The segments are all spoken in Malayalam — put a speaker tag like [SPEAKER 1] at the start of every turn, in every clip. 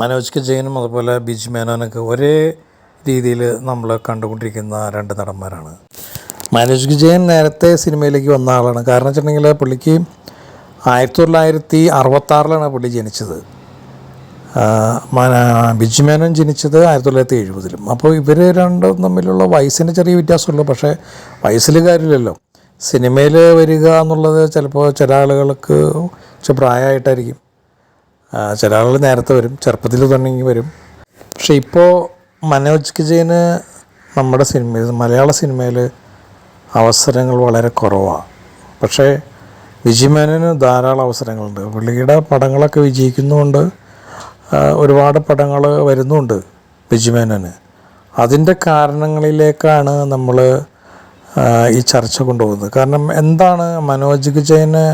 [SPEAKER 1] മനോജ് കെ ജയനും അതുപോലെ ബിജ് മേനോനൊക്കെ ഒരേ രീതിയിൽ നമ്മൾ കണ്ടുകൊണ്ടിരിക്കുന്ന രണ്ട് നടന്മാരാണ്. മനോജ് കെ നേരത്തെ സിനിമയിലേക്ക് വന്ന ആളാണ്. കാരണം വെച്ചിട്ടുണ്ടെങ്കിൽ പുള്ളിക്ക് ആയിരത്തി തൊള്ളായിരത്തി അറുപത്താറിലാണ് പുള്ളി ജനിച്ചത് ബിജു മേനോൻ ജനിച്ചത് ആയിരത്തി തൊള്ളായിരത്തി എഴുപതിലും അപ്പോൾ ഇവർ രണ്ടും തമ്മിലുള്ള വയസ്സിന് ചെറിയ വ്യത്യാസമുള്ളൂ. പക്ഷേ വയസ്സിൽ കാര്യമില്ലല്ലോ. സിനിമയിൽ വരിക എന്നുള്ളത് ചിലപ്പോൾ ചില ആളുകൾക്ക് കുറച്ച് പ്രായമായിട്ടായിരിക്കും. ചില ആളുകൾ നേരത്തെ വരും ചെറുപ്പത്തിൽ തുടങ്ങി വരും. പക്ഷേ ഇപ്പോൾ മനോജ് കിജയന് നമ്മുടെ സിനിമയിൽ മലയാള സിനിമയിൽ അവസരങ്ങൾ വളരെ കുറവാണ് പക്ഷേ വിജിമേനന് ധാരാളം അവസരങ്ങളുണ്ട്. പുള്ളിയുടെ പടങ്ങളൊക്കെ വിജയിക്കുന്നുമുണ്ട് ഒരുപാട് പടങ്ങൾ വരുന്നുണ്ട് വിജിമേനന് അതിന്റെ കാരണങ്ങളിലേക്കാണ് നമ്മൾ ഈ ചർച്ച കൊണ്ടുപോകുന്നത്. കാരണം എന്താണ് മനോജ് വിജയന്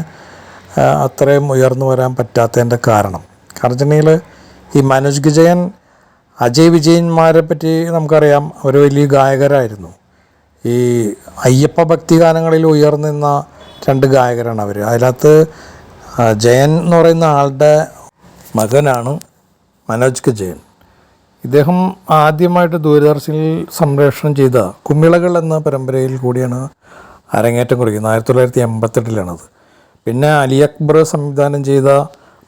[SPEAKER 1] അത്രയും ഉയർന്നു വരാൻ പറ്റാത്തതിന്റെ കാരണം? കാരണം ഈ മനോജ് വിജയൻ അജയ് വിജയന്മാരെ പറ്റി നമുക്കറിയാം അവർ വലിയ ഗായകരായിരുന്നു. ഈ അയ്യപ്പ ഭക്തി ഗാനങ്ങളിൽ ഉയർന്നിരുന്ന രണ്ട് ഗായകരാണ് അവർ അതിനകത്ത് ജയൻ എന്ന് പറയുന്ന ആളുടെ മകനാണ് മനോജ് കെ ജയൻ ഇദ്ദേഹം ആദ്യമായിട്ട് ദൂരദർശനിൽ സംപ്രേഷണം ചെയ്ത കുമിളകൾ എന്ന പരമ്പരയിൽ കൂടിയാണ് അരങ്ങേറ്റം കുറിക്കുന്നത്. ആയിരത്തി തൊള്ളായിരത്തി എൺപത്തെട്ടിലാണത്. പിന്നെ അലി അക്ബർ സംവിധാനം ചെയ്ത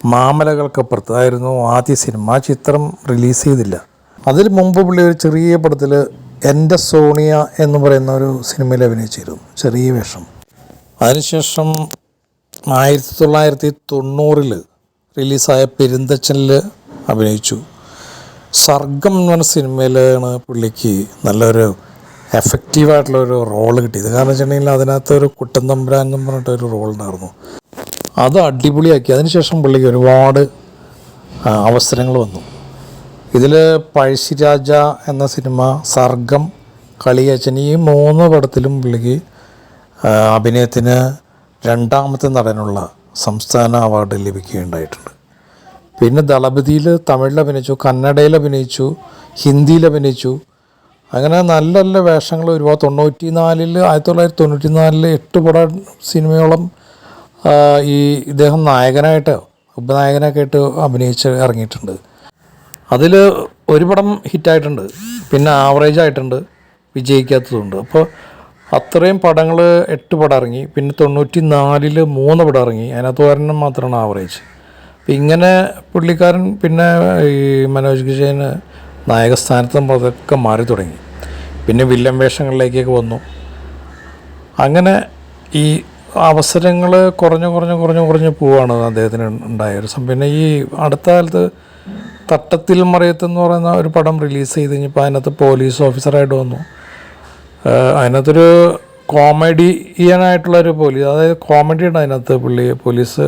[SPEAKER 1] മാമലകൾക്കപ്പുറത്ത് ആയിരുന്നു ആദ്യ സിനിമ. ചിത്രം റിലീസ് ചെയ്തില്ല. അതിന് മുമ്പ് പുള്ളി ഒരു ചെറിയ പടത്തിൽ എന്റെ സോണിയ എന്ന് പറയുന്ന ഒരു സിനിമയിൽ അഭിനയിച്ചിരുന്നു. ചെറിയ വേഷം. അതിനുശേഷം ആയിരത്തി തൊള്ളായിരത്തി തൊണ്ണൂറിൽ റിലീസായ പെരുന്തച്ചനിൽ അഭിനയിച്ചു. സർഗം എന്ന് പറഞ്ഞ സിനിമയിലാണ് പുള്ളിക്ക് നല്ലൊരു എഫക്റ്റീവായിട്ടുള്ളൊരു റോൾ കിട്ടിയത്. കാരണം വെച്ചിട്ടുണ്ടെങ്കിൽ അതിനകത്ത് ഒരു കുട്ടൻ തമ്പുരാൻ എന്ന് പറഞ്ഞിട്ടൊരു റോൾ ഉണ്ടായിരുന്നു അത് അടിപൊളിയാക്കി. അതിനുശേഷം പുള്ളിക്ക് ഒരുപാട് അവസരങ്ങൾ വന്നു. ഇതിൽ പഴശ്ശിരാജ എന്ന സിനിമ സർഗം കളിയച്ചൻ ഈ മൂന്ന് പടത്തിലും പുള്ളിക്ക് അഭിനയത്തിന് രണ്ടാമത്തെ നടനുള്ള സംസ്ഥാന അവാർഡ് ലഭിക്കുകയുണ്ടായിട്ടുണ്ട്. പിന്നെ ദളപതിയിൽ തമിഴിൽ അഭിനയിച്ചു കന്നഡയിൽ അഭിനയിച്ചു ഹിന്ദിയിൽ അഭിനയിച്ചു. അങ്ങനെ നല്ല നല്ല വേഷങ്ങൾ ഒരുപാട് തൊണ്ണൂറ്റി നാലിൽ ആയിരത്തി തൊള്ളായിരത്തി തൊണ്ണൂറ്റി നാലിൽ എട്ട് പട സിനിമയോളം ഈ ഇദ്ദേഹം നായകനായിട്ട് ഉപനായകനൊക്കെ ആയിട്ട് അഭിനയിച്ച് ഇറങ്ങിയിട്ടുണ്ട്. അതിൽ ഒരു പടം ഹിറ്റായിട്ടുണ്ട്. പിന്നെ ആവറേജ് ആയിട്ടുണ്ട്. വിജയിക്കാത്തതുണ്ട്. അപ്പോൾ അത്രയും പടങ്ങൾ എട്ട് പടം ഇറങ്ങി. പിന്നെ തൊണ്ണൂറ്റി നാലിൽ മൂന്ന് പടം ഇറങ്ങി. അതിനകത്ത് ഒരെണ്ണം മാത്രമാണ് ആവറേജ്. അപ്പം ഇങ്ങനെ പുള്ളിക്കാരൻ പിന്നെ ഈ മനോജ് വിജയന് നായകസ്ഥാനത്തും പതൊക്കെ മാറി തുടങ്ങി. പിന്നെ വില്ലൻ വേഷങ്ങളിലേക്കൊക്കെ വന്നു. അങ്ങനെ ഈ അവസരങ്ങൾ കുറഞ്ഞു കുറഞ്ഞു കുറഞ്ഞു കുറഞ്ഞു പോവാണ് അദ്ദേഹത്തിന് ഉണ്ടായ ഒരു സംഭവം പിന്നെ ഈ അടുത്ത കാലത്ത് തട്ടത്തിൽ മറിയത്ത് എന്ന് പറയുന്ന ഒരു പടം റിലീസ് ചെയ്ത് കഴിഞ്ഞപ്പോൾ അതിനകത്ത് പോലീസ് ഓഫീസറായിട്ട് വന്നു. അതിനകത്തൊരു കോമഡിയനായിട്ടുള്ളൊരു പോലീസ് അതായത് കോമഡിയാണ് അതിനകത്ത് പുള്ളി പോലീസ്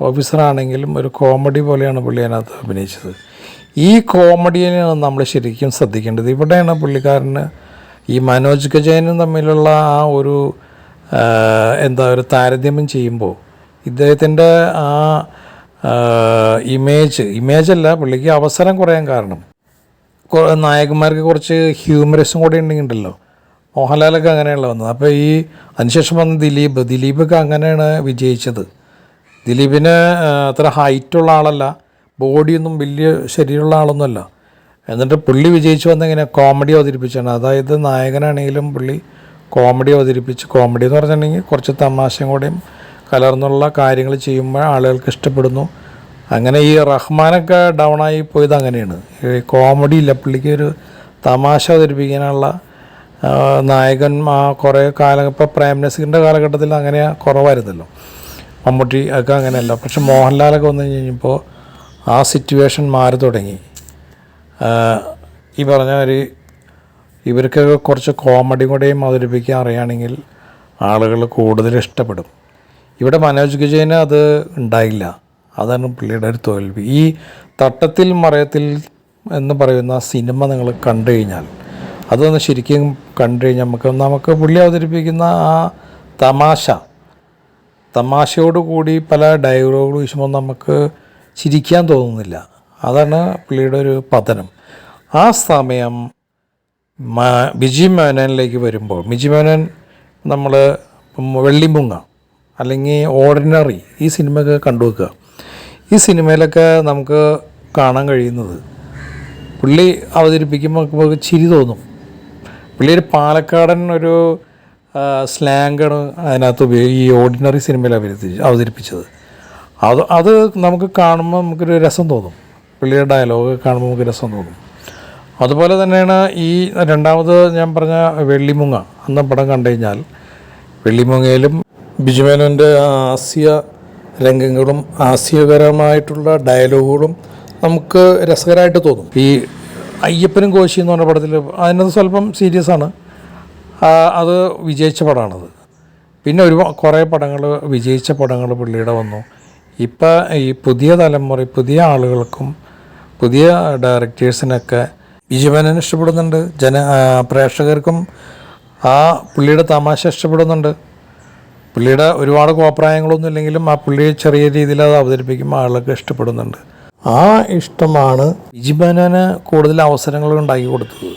[SPEAKER 1] ഓഫീസറാണെങ്കിലും ഒരു കോമഡി പോലെയാണ് പുള്ളി അതിനകത്ത് അഭിനയിച്ചത്. ഈ കോമഡിയനെയാണ് നമ്മൾ ശരിക്കും ശ്രദ്ധിക്കേണ്ടത് ഇവിടെയാണ് പുള്ളിക്കാരന് ഈ മനോജ് ഗജയനും തമ്മിലുള്ള ആ ഒരു എന്താ ഒരു താരതമ്യം ചെയ്യുമ്പോൾ ഇദ്ദേഹത്തിന്റെ ആ ഇമേജ് ഇമേജല്ല പുള്ളിക്ക് അവസരം കുറയാൻ കാരണം. നായകന്മാർക്ക് കുറച്ച് ഹ്യൂമറസും കൂടെ ഉണ്ടെങ്കിലുണ്ടല്ലോ മോഹൻലാലൊക്കെ അങ്ങനെയുള്ള വന്നത്. അപ്പോൾ ഈ അതിനുശേഷം വന്ന ദിലീപ് ദിലീപൊക്കെ അങ്ങനെയാണ് വിജയിച്ചത്. ദിലീപിന് അത്ര ഹൈറ്റുള്ള ആളല്ല ബോഡിയൊന്നും വലിയ ശരീരമുള്ള ആളൊന്നുമല്ല. എന്നിട്ട് പുള്ളി വിജയിച്ചു വന്നെങ്ങനെ കോമഡി അവതരിപ്പിച്ചാണ്. അതായത് നായകനാണെങ്കിലും പുള്ളി കോമഡി അവതരിപ്പിച്ച് കോമഡി എന്ന് പറഞ്ഞിട്ടുണ്ടെങ്കിൽ കുറച്ച് തമാശയും കൂടെയും കലർന്നുള്ള കാര്യങ്ങൾ ചെയ്യുമ്പോൾ ആളുകൾക്ക് ഇഷ്ടപ്പെടുന്നു. അങ്ങനെ ഈ റഹ്മാനൊക്കെ ഡൗൺ ആയി പോയത് അങ്ങനെയാണ്. ഈ കോമഡി ഇല്ല. പുള്ളിക്ക് ഒരു തമാശ അവതരിപ്പിക്കാനുള്ള നായകൻ ആ കുറേ കാലം ഇപ്പോൾ പ്രേം നസീറിന്റെ കാലഘട്ടത്തിൽ അങ്ങനെ കുറവായിരുന്നല്ലോ. മമ്മൂട്ടി ഒക്കെ അങ്ങനെയല്ല. പക്ഷെ മോഹൻലാലൊക്കെ വന്നു കഴിഞ്ഞപ്പോൾ ആ സിറ്റുവേഷൻ മാറി തുടങ്ങി. ഈ പറഞ്ഞ ഒരു ഇവർക്കൊക്കെ കുറച്ച് കോമഡി കൂടെയും അവതരിപ്പിക്കാൻ അറിയുകയാണെങ്കിൽ ആളുകൾ കൂടുതൽ ഇഷ്ടപ്പെടും. ഇവിടെ മനോജ് വിജയന് അത് ഉണ്ടായില്ല. അതാണ് പുള്ളിയുടെ ഒരു തോൽവി. ഈ തട്ടത്തിൽ മറയത്തിൽ എന്ന് പറയുന്ന സിനിമ നിങ്ങൾ കണ്ടു കഴിഞ്ഞാൽ അതൊന്ന് ശരിക്കും കണ്ടു കഴിഞ്ഞാൽ നമുക്ക് നമുക്ക് പുള്ളി അവതരിപ്പിക്കുന്ന ആ തമാശ തമാശയോട് കൂടി പല ഡയലോഗുകൾ വീശുമ്പോൾ നമുക്ക് ചിരിക്കാൻ തോന്നുന്നില്ല. അതാണ് പുള്ളിയുടെ ഒരു പതനം. ആ സമയം മ- ബിജി മേനോനിലേക്ക് വരുമ്പോൾ ബിജി മേനോൻ നമ്മൾ വെള്ളിമുങ്ങ അല്ലെങ്കിൽ ഓർഡിനറി ഈ സിനിമയൊക്കെ കണ്ടു വെക്കുക ഈ സിനിമയിലൊക്കെ നമുക്ക് കാണാൻ കഴിയുന്നത് പുള്ളി അവതരിപ്പിക്കുമ്പോൾ നമുക്ക് ചിരി തോന്നും. പുള്ളി ഒരു പാലക്കാടൻ ഒരു സ്ലാങ്കാണ് അതിനകത്ത് ഉപയോഗി ഈ ഓർഡിനറി സിനിമയിൽ അവതരിപ്പിച്ച് അവതരിപ്പിച്ചത്. അത് അത് നമുക്ക് കാണുമ്പോൾ നമുക്കൊരു രസം തോന്നും. പുള്ളിയുടെ ഡയലോഗ് കാണുമ്പോൾ നമുക്ക് രസം തോന്നും. അതുപോലെ തന്നെയാണ് ഈ രണ്ടാമത് ഞാൻ പറഞ്ഞ വെള്ളിമുങ്ങ എന്ന പടം കണ്ടു കഴിഞ്ഞാൽ വെള്ളിമുങ്ങയിലും ബിജുമേനോന്റെ ആസ്യ രംഗങ്ങളും ആസ്യകരമായിട്ടുള്ള ഡയലോഗുകളും നമുക്ക് രസകരമായിട്ട് തോന്നും. ഈ അയ്യപ്പനും കോശി എന്ന് പറഞ്ഞ പടത്തിൽ അതിനകത്ത് സ്വല്പം സീരിയസ് ആണ്. അത് വിജയിച്ച പടമാണത് പിന്നെ ഒരു കുറേ പടങ്ങൾ വിജയിച്ച പടങ്ങൾ പുള്ളിയുടെ വന്നു. ഇപ്പം ഈ പുതിയ തലമുറ പുതിയ ആളുകൾക്കും പുതിയ ഡയറക്ടേഴ്സിനൊക്കെ ബിജുമേനൻ ഇഷ്ടപ്പെടുന്നുണ്ട്. ജന പ്രേക്ഷകർക്കും ആ പുള്ളിയുടെ തമാശ ഇഷ്ടപ്പെടുന്നുണ്ട്. പുള്ളിയുടെ ഒരുപാട് കോപ്രായങ്ങളൊന്നും ഇല്ലെങ്കിലും ആ പുള്ളിയെ ചെറിയ രീതിയിൽ അത് അവതരിപ്പിക്കുമ്പോൾ ആളുകൾക്ക് ഇഷ്ടപ്പെടുന്നുണ്ട്. ആ ഇഷ്ടമാണ് ബിജുമേനന് കൂടുതൽ അവസരങ്ങൾ ഉണ്ടാക്കി കൊടുത്തത്.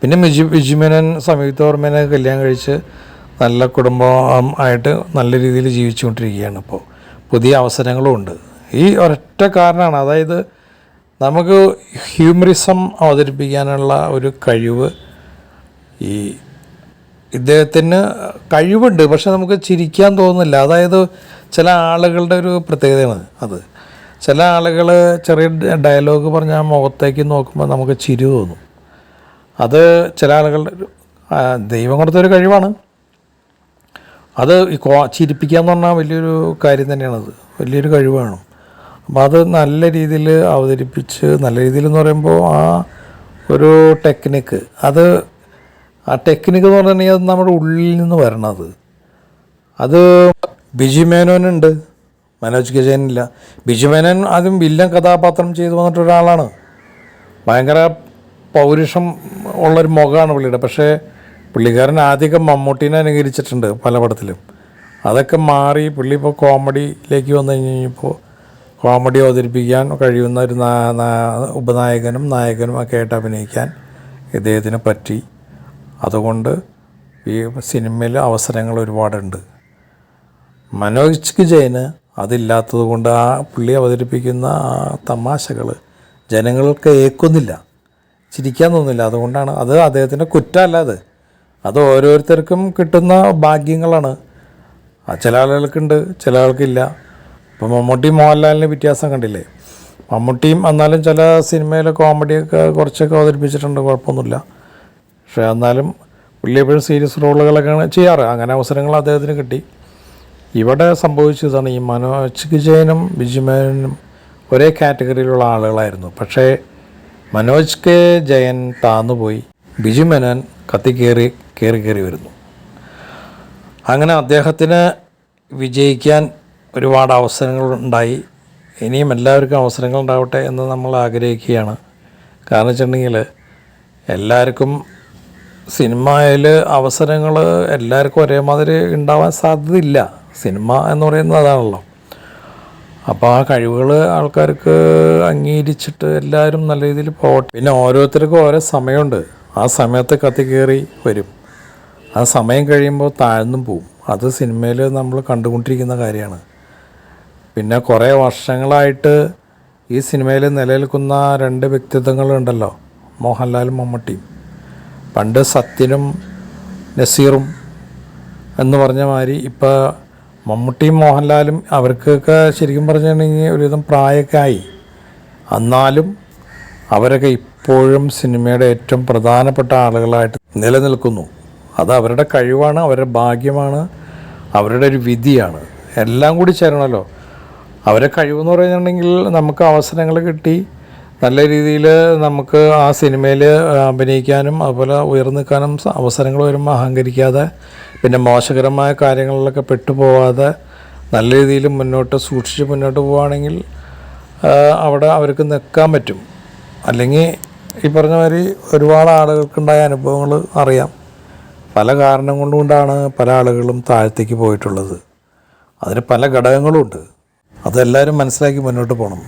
[SPEAKER 1] പിന്നെ മിജു സംയുക്ത വർമ്മേനെ കല്യാണം കഴിച്ച് നല്ല കുടുംബം ആയിട്ട് നല്ല രീതിയിൽ ജീവിച്ചുകൊണ്ടിരിക്കുകയാണ് ഇപ്പോൾ. പുതിയ അവസരങ്ങളും ഉണ്ട്. ഈ ഒരൊറ്റ കാരണമാണ്. അതായത് നമുക്ക് ഹ്യൂമറിസം അവതരിപ്പിക്കാനുള്ള ഒരു കഴിവ് ഈ ഇദ്ദേഹത്തിന് കഴിവുണ്ട് പക്ഷെ നമുക്ക് ചിരിക്കാൻ തോന്നുന്നില്ല. അതായത് ചില ആളുകളുടെ ഒരു പ്രത്യേകതയാണ് അത്. ചില ആളുകൾ ചെറിയ ഡയലോഗ് പറഞ്ഞാൽ മുഖത്തേക്ക് നോക്കുമ്പോൾ നമുക്ക് ചിരി തോന്നും. അത് ചില ആളുകളുടെ ദൈവം കൊടുത്തൊരു കഴിവാണ്. അത് ചിരിപ്പിക്കുക എന്ന് പറഞ്ഞാൽ വലിയൊരു കാര്യം തന്നെയാണത്. വലിയൊരു കഴിവാണ്. അപ്പോൾ അത് നല്ല രീതിയിൽ അവതരിപ്പിച്ച് നല്ല രീതിയിൽ എന്ന് പറയുമ്പോൾ ആ ഒരു ടെക്നിക്ക് അത് ആ ടെക്നിക്ക് എന്ന് പറഞ്ഞിട്ടുണ്ടെങ്കിൽ അത് നമ്മുടെ ഉള്ളിൽ നിന്ന് വരണത് അത്. ബിജു മേനോനുണ്ട് മനോജ് ഗജേനില്ല. ബിജു മേനോൻ ആദ്യം വില്ലൻ കഥാപാത്രം ചെയ്തു വന്നിട്ടൊരാളാണ് ഭയങ്കര പൗരുഷം ഉള്ളൊരു മുഖമാണ് പുള്ളിയുടെ. പക്ഷേ പുള്ളിക്കാരൻ ആദ്യമൊക്കെ മമ്മൂട്ടീനെ അനുകരിച്ചിട്ടുണ്ട് പല പടത്തിലും. അതൊക്കെ മാറി പുള്ളി ഇപ്പോൾ കോമഡിയിലേക്ക് വന്നു കഴിഞ്ഞപ്പോൾ കോമഡി അവതരിപ്പിക്കാൻ കഴിയുന്ന ഒരു ഉപനായകനും നായകനും ഒക്കെ ആയിട്ട് അഭിനയിക്കാൻ ഇദ്ദേഹത്തിന് പറ്റി. അതുകൊണ്ട് ഈ സിനിമയിൽ അവസരങ്ങൾ ഒരുപാടുണ്ട്. മനോജ് ജയന് അതില്ലാത്തത് കൊണ്ട് ആ പുള്ളി അവതരിപ്പിക്കുന്ന ആ തമാശകൾ ജനങ്ങൾക്ക് ഏക്കുന്നില്ല ചിരിക്കാൻ തോന്നുന്നില്ല അതുകൊണ്ടാണ് അത് അദ്ദേഹത്തിന്റെ കുറ്റമല്ല അത്. അത് ഓരോരുത്തർക്കും കിട്ടുന്ന ഭാഗ്യങ്ങളാണ്. ചില ആളുകൾക്കുണ്ട് ചില ആൾക്കില്ല. ഇപ്പോൾ മമ്മൂട്ടി മോഹൻലാലിന് വ്യത്യാസം കണ്ടില്ലേ? മമ്മൂട്ടിയും എന്നാലും ചില സിനിമയിലെ കോമഡിയൊക്കെ കുറച്ചൊക്കെ അവതരിപ്പിച്ചിട്ടുണ്ട് കുഴപ്പമൊന്നുമില്ല. പക്ഷേ എന്നാലും പുള്ളി എപ്പോഴും സീരിയസ് റോളുകളൊക്കെയാണ് ചെയ്യാറ്. അങ്ങനെ അവസരങ്ങൾ അദ്ദേഹത്തിന് കിട്ടി. ഇവിടെ സംഭവിച്ചതാണ് ഈ മനോജ് വിജയനും ബിജുമേനും ഒരേ കാറ്റഗറിയിലുള്ള ആളുകളായിരുന്നു. പക്ഷേ മനോജ് കെ ജയൻ താന്നുപോയി ബിജു മേനോൻ കത്തിക്കേറി കയറി കയറി വരുന്നു. അങ്ങനെ അദ്ദേഹത്തിന് വിജയിക്കാൻ ഒരുപാട് അവസരങ്ങൾ ഉണ്ടായി. ഇനിയും എല്ലാവർക്കും അവസരങ്ങൾ ഉണ്ടാവട്ടെ എന്ന് നമ്മൾ ആഗ്രഹിക്കുകയാണ്. കാരണം വെച്ചിട്ടുണ്ടെങ്കിൽ എല്ലാവർക്കും സിനിമയിൽ അവസരങ്ങൾ എല്ലാവർക്കും ഒരേമാതിരി ഉണ്ടാവാൻ സാധ്യതയില്ല. സിനിമ എന്ന് പറയുന്നത് അതാണല്ലോ. അപ്പോൾ ആ കഴിവുകൾ ആൾക്കാർക്ക് അംഗീകരിച്ചിട്ട് എല്ലാവരും നല്ല രീതിയിൽ പോകട്ടെ. പിന്നെ ഓരോരുത്തർക്കും ഓരോ സമയമുണ്ട്. ആ സമയത്ത് കത്തിക്കേറി വരും. ആ സമയം കഴിയുമ്പോൾ താഴ്ന്നും പോവും. അത് സിനിമയിൽ നമ്മൾ കണ്ടുകൊണ്ടിരിക്കുന്ന കാര്യമാണ്. പിന്നെ കുറേ വർഷങ്ങളായിട്ട് ഈ സിനിമയിൽ നിലനിൽക്കുന്ന രണ്ട് വ്യക്തിത്വങ്ങളുണ്ടല്ലോ മോഹൻലാലും മമ്മൂട്ടിയും. പണ്ട് സത്യനും നസീറും എന്ന് പറഞ്ഞ മാതിരി ഇപ്പോൾ മമ്മൂട്ടിയും മോഹൻലാലും അവർക്കൊക്കെ ശരിക്കും പറഞ്ഞിട്ടുണ്ടെങ്കിൽ ഒരുവിധം പ്രായമൊക്കെ ആയി. എന്നാലും അവരൊക്കെ ഇപ്പോഴും സിനിമയുടെ ഏറ്റവും പ്രധാനപ്പെട്ട ആളുകളായിട്ട് നിലനിൽക്കുന്നു. അത് അവരുടെ കഴിവാണ് അവരുടെ ഭാഗ്യമാണ് അവരുടെ ഒരു വിധിയാണ്. എല്ലാം കൂടി ചേരണമല്ലോ. അവരെ കഴിവെന്ന് പറയുന്നുണ്ടെങ്കിൽ നമുക്ക് അവസരങ്ങൾ കിട്ടി. നല്ല രീതിയിൽ നമുക്ക് ആ സിനിമയിൽ അഭിനയിക്കാനും അതുപോലെ ഉയർന്നു നിൽക്കാനും അവസരങ്ങൾ വരുമ്പോൾ അഹങ്കരിക്കാതെ പിന്നെ മോശകരമായ കാര്യങ്ങളിലൊക്കെ പെട്ടുപോവാതെ നല്ല രീതിയിൽ മുന്നോട്ട് സൂക്ഷിച്ച് മുന്നോട്ട് പോവുകയാണെങ്കിൽ അവിടെ അവർക്ക് നിൽക്കാൻ പറ്റും. അല്ലെങ്കിൽ ഈ പറഞ്ഞ മാതിരി ഒരുപാട് ആളുകൾക്കുണ്ടായ അനുഭവങ്ങൾ അറിയാം. പല കാരണം കൊണ്ടുകൊണ്ടാണ് പല ആളുകളും താഴത്തേക്ക് പോയിട്ടുള്ളത്. അതിന് പല ഘടകങ്ങളുമുണ്ട് അതെല്ലാവരും മനസ്സിലാക്കി മുന്നോട്ട് പോകണം.